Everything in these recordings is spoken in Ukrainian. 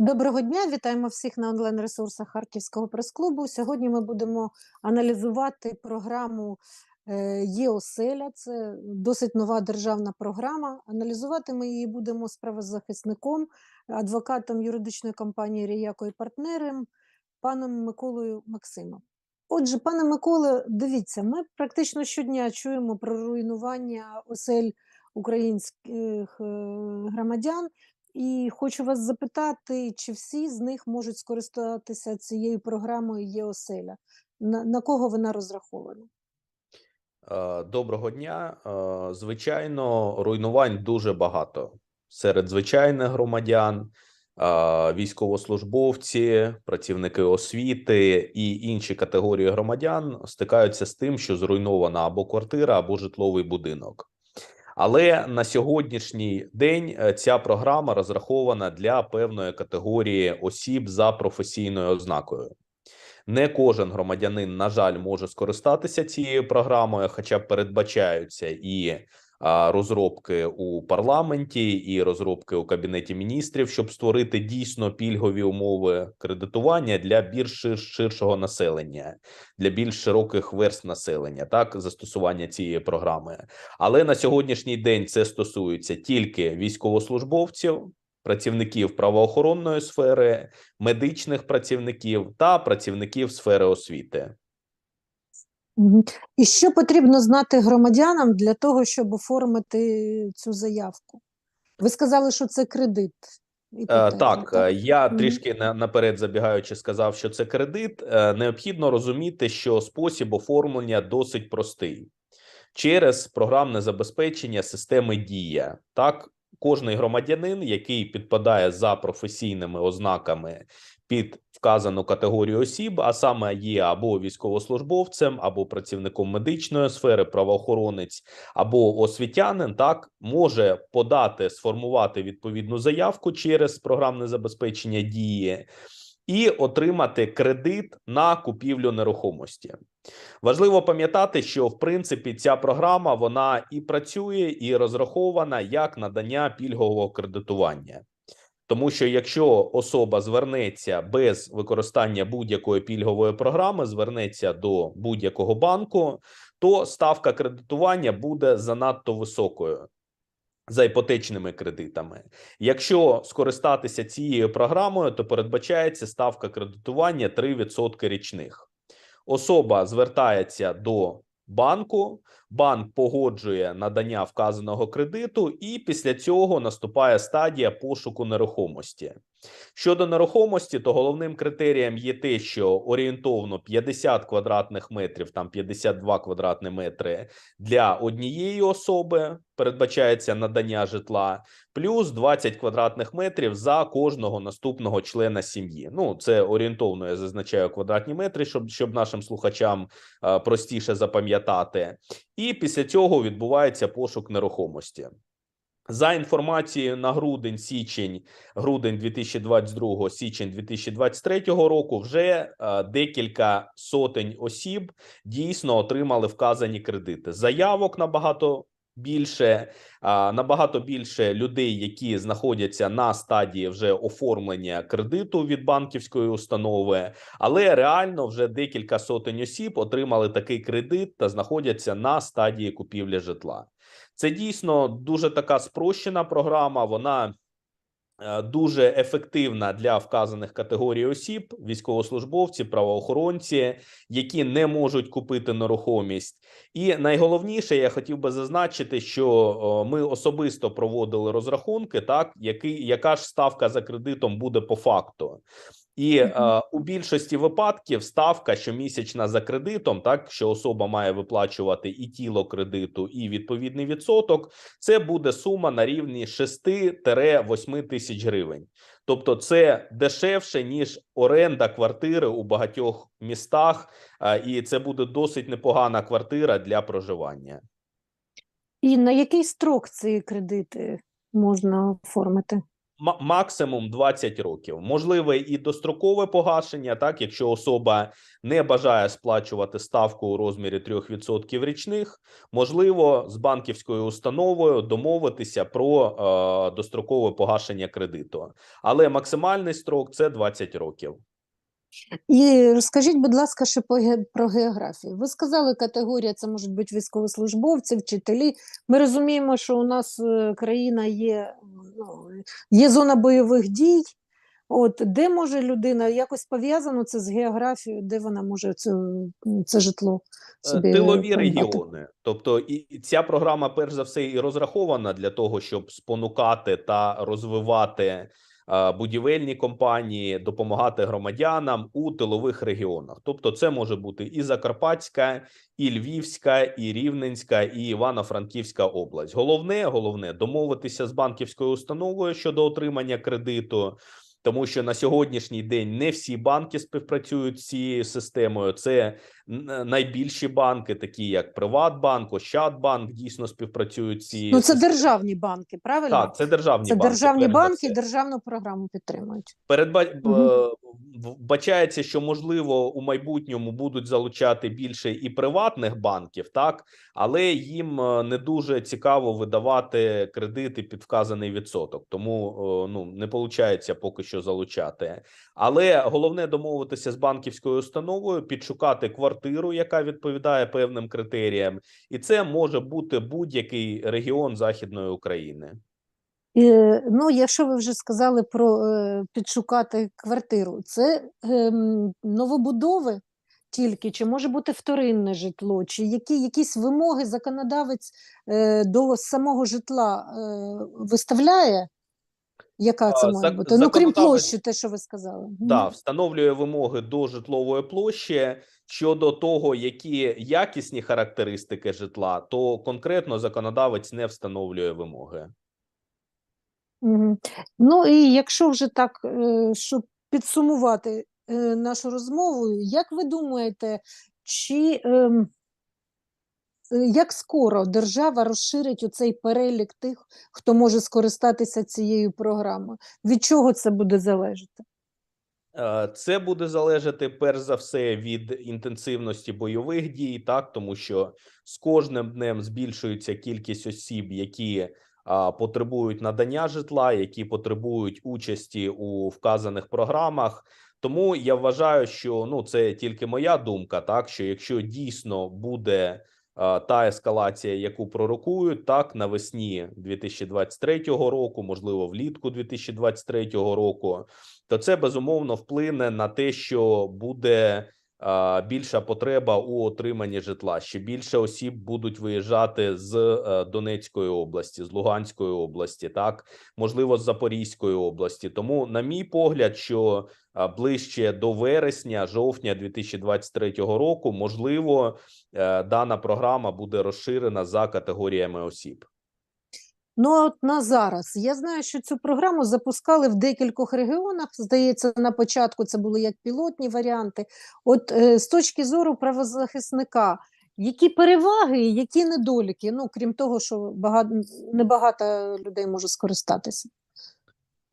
Доброго дня, вітаємо всіх на онлайн-ресурсах Харківського прес-клубу. Сьогодні ми будемо аналізувати програму е, ЄОСЕЛЯ. Це досить нова державна програма. Аналізувати ми її будемо з правозахисником, адвокатом юридичної компанії Ріяко і партнером, паном Миколою Максимом. Отже, пане Миколе, дивіться, ми практично щодня чуємо про руйнування осель українських е, громадян. І хочу вас запитати, чи всі з них можуть скористатися цією програмою ЄОСЕЛЯ? На, на кого вона розрахована? Е, Доброго дня. Е, Звичайно, руйнувань дуже багато серед звичайних громадян, е, військовослужбовці, працівники освіти і інші категорії громадян стикаються з тим, що зруйнована або квартира, або житловий будинок. Але на сьогоднішній день е, ця програма розрахована для певної категорії осіб за професійною ознакою. Не кожен громадянин, на жаль, може скористатися цією програмою, хоча передбачаються і розробки у парламенті, і розробки у кабінеті міністрів, щоб створити дійсно пільгові умови кредитування для більш ширшого населення, для більш широких верст населення, так застосування цієї програми. Але на сьогоднішній день це стосується тільки військовослужбовців, працівників правоохоронної сфери, медичних працівників та працівників сфери освіти. І що потрібно знати громадянам для того, щоб оформити цю заявку? Ви сказали, що це кредит. Е, іпотечний, Так, е, я трішки на- наперед забігаючи сказав, що це кредит. Е, Необхідно розуміти, що спосіб оформлення досить простий через програмне забезпечення системи Дія. Так, кожний громадянин, який підпадає за професійними ознаками під вказану категорію осіб, а саме є або військовослужбовцем, або працівником медичної сфери, правоохоронець, або освітянин, так може подати, сформувати відповідну заявку через програмне забезпечення дії і отримати кредит на купівлю нерухомості. Важливо пам'ятати, що в принципі ця програма вона і працює, і розрахована як надання пільгового кредитування. Тому що якщо особа звернеться без використання будь-якої пільгової програми, звернеться до будь-якого банку, то ставка кредитування буде занадто високою за іпотечними кредитами. Якщо скористатися цією програмою, то передбачається ставка кредитування 3% річних. Особа звертається до банку, банк погоджує надання вказаного кредиту, і після цього наступає стадія пошуку нерухомості. Щодо нерухомості, то головним критерієм є те, що орієнтовно 50 квадратних метрів, там 52 квадратні метри для однієї особи передбачається надання житла, плюс 20 квадратних метрів за кожного наступного члена сім'ї. Ну це орієнтовно я зазначаю квадратні метри, щоб щоб нашим слухачам е, простіше запам'ятати. І після цього відбувається пошук нерухомості. За інформацією на грудень, січень, грудень 2022, січень 2023 року, вже е, декілька сотень осіб дійсно отримали вказані кредити. Заявок набагато більше, набагато більше людей, які знаходяться на стадії вже оформлення кредиту від банківської установи, але реально вже декілька сотень осіб отримали такий кредит та знаходяться на стадії купівлі житла. Це дійсно дуже така спрощена програма. Вона дуже ефективна для вказаних категорій осіб: військовослужбовці, правоохоронці, які не можуть купити нерухомість. І найголовніше, я хотів би зазначити, що ми особисто проводили розрахунки, так який яка ж ставка за кредитом буде по факту. І е, у більшості випадків ставка щомісячна за кредитом, так що особа має виплачувати і тіло кредиту, і відповідний відсоток, це буде сума на рівні 6-8 тисяч гривень. Тобто, це дешевше ніж оренда квартири у багатьох містах, е, і це буде досить непогана квартира для проживання. І на який строк ці кредити можна оформити? Ма- максимум 20 років. Можливе і дострокове погашення, так якщо особа не бажає сплачувати ставку у розмірі 3% річних, можливо, з банківською установою домовитися про е, дострокове погашення кредиту, але максимальний строк це 20 років. І розкажіть, будь ласка, ще про географію. Ви сказали, категорія це можуть бути військовослужбовці, вчителі. Ми розуміємо, що у нас е, країна є, ну, є зона бойових дій. От де може людина якось пов'язано це з географією, де вона може це, це житло Е, собі Тилові придбати? регіони, тобто і ця програма, перш за все, і розрахована для того, щоб спонукати та розвивати будівельні компанії, допомагати громадянам у тилових регіонах. Тобто, це може бути і Закарпатська, і Львівська, і Рівненська, і Івано-Франківська область. Головне, головне домовитися з банківською установою щодо отримання кредиту. Тому що на сьогоднішній день не всі банки співпрацюють з цією системою. Це найбільші банки, такі як Приватбанк, Ощадбанк, дійсно співпрацюють цією Ну, це державні банки, правильно? Так, це державні це банки. державні банки, все. державну програму підтримують. Передба... Мгм. б- що можливо у майбутньому будуть залучати більше і приватних банків, так але їм е, не дуже цікаво видавати кредити під вказаний відсоток, тому е, ну не виходить поки що залучати. Але головне домовитися з банківською установою, підшукати квартиру, яка відповідає певним критеріям, і це може бути будь-який регіон Західної України. Е, Ну, якщо ви вже сказали про е, підшукати квартиру, це ем, новобудови тільки, чи може бути вторинне житло, чи які якісь вимоги законодавець е, до самого житла е, виставляє? Яка це А, має бути? Ну, крім площі, те, що ви сказали. Да, встановлює вимоги до житлової площі щодо того, які якісні характеристики житла, то конкретно законодавець не встановлює вимоги. Ну і якщо вже так, е, щоб підсумувати е, нашу розмову, як ви думаєте, чи ем, е, як скоро держава розширить оцей перелік тих, хто може скористатися цією програмою? Від чого це буде залежати? Е, Це буде залежати перш за все від інтенсивності бойових дій, так? Тому що з кожним днем збільшується кількість осіб, які а, потребують надання житла, які потребують участі у вказаних програмах. Тому я вважаю, що ну це тільки моя думка, так? Що якщо дійсно буде а, та ескалація, яку пророкують, так? Навесні 2023 року, можливо, влітку 2023 року то це безумовно вплине на те, що буде більша потреба у отриманні житла. Ще більше осіб будуть виїжджати з е, Донецької області, з Луганської області, так можливо, з Запорізької області. Тому, на мій погляд, що ближче до вересня, жовтня 2023 року, можливо, е, дана програма буде розширена за категоріями осіб. Ну, а от на зараз я знаю, що цю програму запускали в декількох регіонах. Здається, на початку це були як пілотні варіанти. От е, з точки зору правозахисника, які переваги, які недоліки? Ну, крім того, що багато небагато людей може скористатися.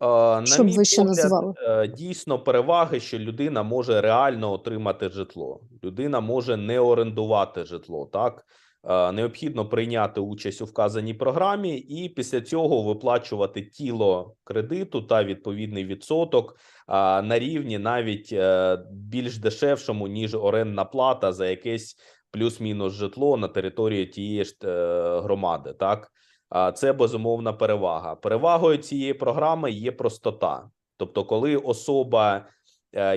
На Щоб мій ви ще погляд, назвали? е, дійсно переваги, що людина може реально отримати житло. Людина може не орендувати житло. Так необхідно прийняти участь у вказаній програмі, і після цього виплачувати тіло кредиту та відповідний відсоток на рівні навіть е, більш дешевшому ніж орендна плата за якесь плюс-мінус житло на території тієї ж е, громади. Так. Це безумовна перевага. Перевагою цієї програми є простота. Тобто, коли особа е,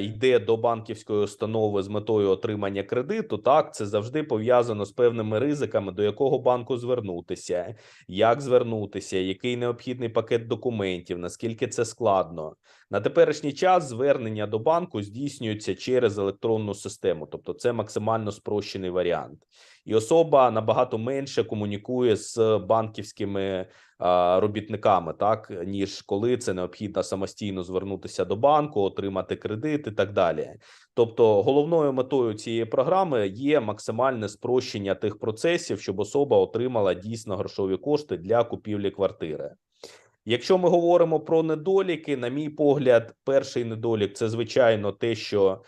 йде до банківської установи з метою отримання кредиту, так це завжди пов'язано з певними ризиками, до якого банку звернутися, як звернутися, який необхідний пакет документів, наскільки це складно. На теперішній час звернення до банку здійснюється через електронну систему, тобто це максимально спрощений варіант, і особа набагато менше комунікує з банківськими робітниками, так ніж коли це необхідно самостійно звернутися до банку, отримати кредит і так далі. Тобто, головною метою цієї програми є максимальне спрощення тих процесів, щоб особа отримала дійсно грошові кошти для купівлі квартири. Якщо ми говоримо про недоліки, на мій погляд, перший недолік це звичайно те, що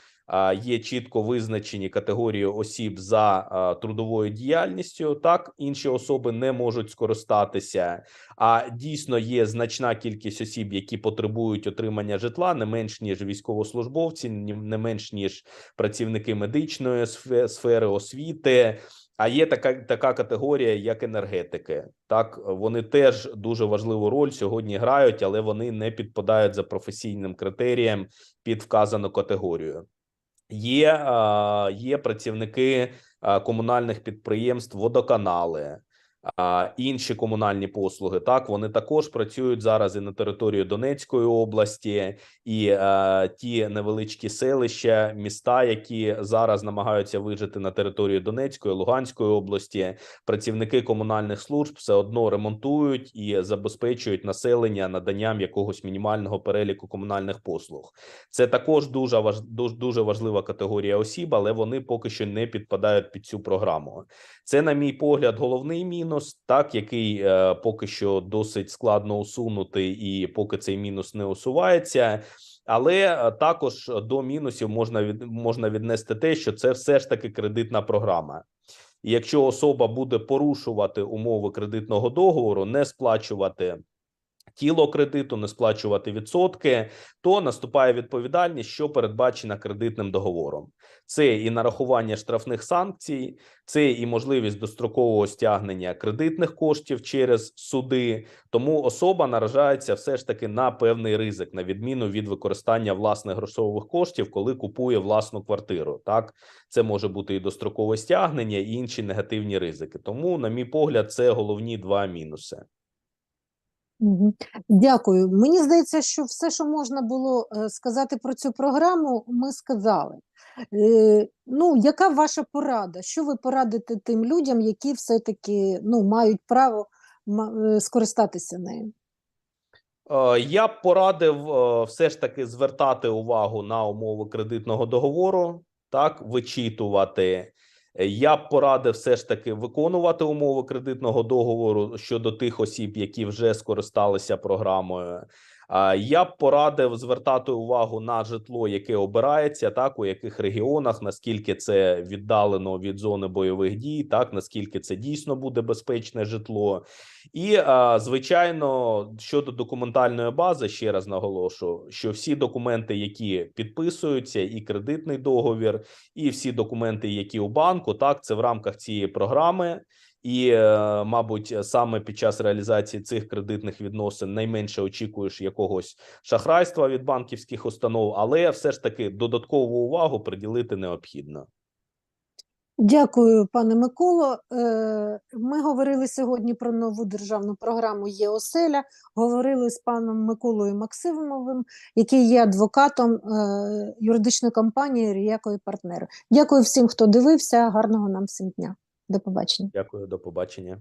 є чітко визначені категорії осіб за трудовою діяльністю. Так інші особи не можуть скористатися. А дійсно є значна кількість осіб, які потребують отримання житла, не менш ніж військовослужбовці, не менш ніж працівники медичної сфери освіти. А є така така категорія, як енергетики. Так вони теж дуже важливу роль сьогодні грають, але вони не підпадають за професійним критерієм під вказану категорію. Є, а, є працівники комунальних підприємств, водоканали, а, інші комунальні послуги. Так вони також працюють зараз і на території Донецької області, і е, ті невеличкі селища, міста, які зараз намагаються вижити на території Донецької, Луганської області, працівники комунальних служб все одно ремонтують і забезпечують населення наданням якогось мінімального переліку комунальних послуг. Це також дуже важ дуже, важлива категорія осіб, але вони поки що не підпадають під цю програму. Це, на мій погляд, головний мінус, так який е, поки що досить складно усунути, і поки цей мінус не усувається. Але е, також до мінусів можна від можна віднести те, що це все ж таки кредитна програма. І якщо особа буде порушувати умови кредитного договору, не сплачувати тіло кредиту, не сплачувати відсотки, то наступає відповідальність, що передбачена кредитним договором. Це і нарахування штрафних санкцій, це і можливість дострокового стягнення кредитних коштів через суди. Тому особа наражається все ж таки на певний ризик, на відміну від використання власних грошових коштів, коли купує власну квартиру. Так це може бути і дострокове стягнення, і інші негативні ризики. Тому, на мій погляд, це головні два мінуси. Дякую. Мені здається, що все, що можна було е, сказати про цю програму, ми сказали. Е, Ну, яка ваша порада? Що ви порадите тим людям, які все-таки ну, мають право е, скористатися нею? Я б порадив все ж таки звертати увагу на умови кредитного договору, так вичитувати. Е, Я б порадив все ж таки виконувати умови кредитного договору щодо тих осіб, які вже скористалися програмою. А Я б порадив звертати увагу на житло, яке обирається, так у яких регіонах, наскільки це віддалено від зони бойових дій, так наскільки це дійсно буде безпечне житло. І звичайно, щодо документальної бази, ще раз наголошу, що всі документи, які підписуються, і кредитний договір, і всі документи, які у банку, так це в рамках цієї програми. І, е, мабуть, саме під час реалізації цих кредитних відносин найменше очікуєш якогось шахрайства від банківських установ, але все ж таки додаткову увагу приділити необхідно. Дякую, пане Миколо. Е, Ми говорили сьогодні про нову державну програму ЄОСЕЛЯ. Говорили з паном Миколою Максимовим, який є адвокатом е, юридичної компанії Ріяко і партнери. Дякую всім, хто дивився. Гарного нам всім дня. До побачення. Дякую, до побачення.